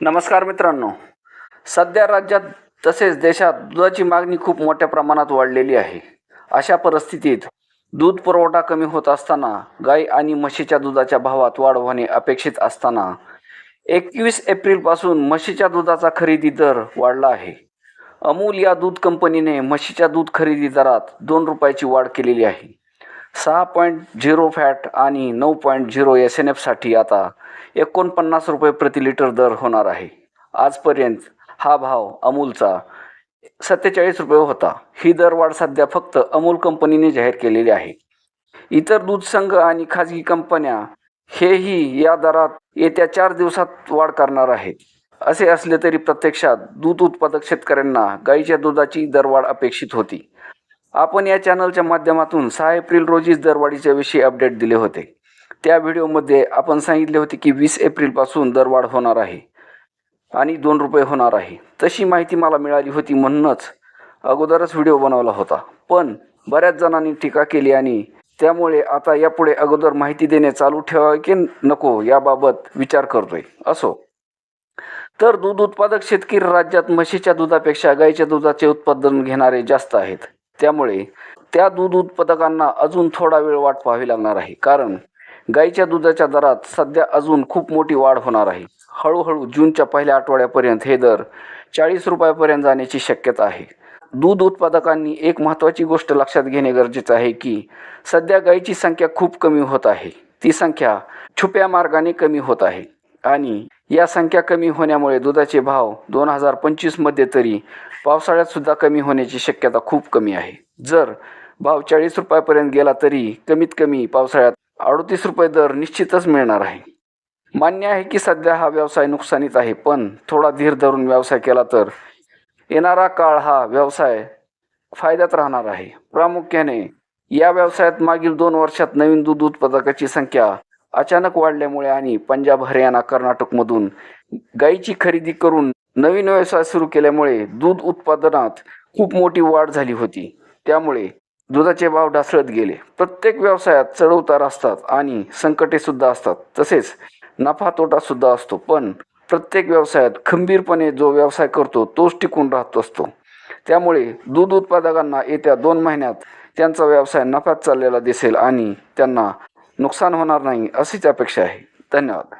नमस्कार मित्रांनो. सध्या राज्यात तसेच देशात दुधाची मागणी खूप मोठ्या प्रमाणात वाढलेली आहे. अशा परिस्थितीत दूध पुरवठा कमी होत असताना गाई आणि म्हशीच्या दुधाच्या भावात वाढ होणे अपेक्षित असताना एकवीस एप्रिलपासून म्हशीच्या दुधाचा खरेदी दर वाढला आहे. अमूल या दूध कंपनीने म्हशीच्या दूध खरेदी दरात दोन रुपयाची वाढ केलेली आहे. सहा पॉईंट झिरो फॅट आणि नऊ पॉईंट झिरो एस एन एफसाठी आता एकोणपन्नास रुपये प्रति लिटर दर होणार आहे. आजपर्यंत हा भाव अमूलचा सत्तेचाळीस रुपये होता. ही दरवाढ सध्या फक्त अमूल कंपनीने जाहीर केलेली आहे. इतर दूध संघ आणि खाजगी कंपन्या हेही या दरात येत्या चार दिवसात वाढ करणार आहेत. असे असले तरी प्रत्यक्षात दूध उत्पादक शेतकऱ्यांना गाईच्या दुधाची दरवाढ अपेक्षित होती. आपण या चॅनलच्या माध्यमातून सहा एप्रिल रोजीच दरवाढीच्या विषयी अपडेट दिले होते. त्या व्हिडिओमध्ये आपण सांगितले होते की वीस एप्रिलपासून दरवाढ होणार आहे आणि दोन रुपये होणार आहे. तशी माहिती मला मिळाली होती म्हणूनच अगोदरच व्हिडिओ बनवला होता. पण बऱ्याच जणांनी टीका केली आणि त्यामुळे आता यापुढे अगोदर माहिती देणे चालू ठेवावे की नको याबाबत विचार करतोय. असो. तर दूध उत्पादक शेतकरी राज्यात म्हशीच्या दुधापेक्षा गाईच्या दुधाचे उत्पादन घेणारे जास्त आहेत. त्यामुळे त्या दूध उत्पादकांना अजून थोडा वेळ वाट पाहावी लागणार आहे. कारण गाईच्या दुधाच्या दरात सध्या अजून खूप मोठी वाढ होणार आहे. हळूहळू जूनच्या पहिल्या आठवड्यापर्यंत हे दर चाळीस रुपयापर्यंत जाण्याची शक्यता आहे. दूध उत्पादकांनी एक महत्त्वाची गोष्ट लक्षात घेणे गरजेचं आहे की सध्या गाईची संख्या खूप कमी होत आहे. ती संख्या छुप्या मार्गाने कमी होत आहे. आणि या संख्या कमी होण्यामुळे दुधाचे भाव दोन हजार पंचवीसमध्ये तरी पावसाळ्यात सुद्धा कमी होण्याची शक्यता खूप कमी आहे. जर भाव चाळीस रुपयापर्यंत गेला तरी कमीत कमी पावसाळ्यात अडतीस रुपये दर निश्चितच मिळणार आहे. मान्य आहे की सध्या हा व्यवसाय नुकसानीत आहे पण थोडा धीर धरून व्यवसाय केला तर येणारा काळ हा व्यवसाय फायद्यात राहणार आहे. प्रामुख्याने या व्यवसायात मागील दोन वर्षात नवीन दूध उत्पादकाची संख्या अचानक वाढल्यामुळे आणि पंजाब हरियाणा कर्नाटकमधून गाईची खरेदी करून नवीन व्यवसाय सुरू केल्यामुळे दूध उत्पादनात खूप मोठी वाढ झाली होती. त्यामुळे दुधाचे भाव ढासळत गेले. प्रत्येक व्यवसायात चढउतार असतात आणि संकटे सुद्धा असतात. तसेच नफा तोटा सुद्धा असतो. पण प्रत्येक व्यवसायात खंबीरपणे जो व्यवसाय करतो तोच टिकून राहत असतो. त्यामुळे दूध उत्पादकांना येत्या दोन महिन्यात त्यांचा व्यवसाय नफ्यात चाललेला दिसेल आणि त्यांना नुकसान होणार नाही अशीच अपेक्षा आहे. धन्यवाद.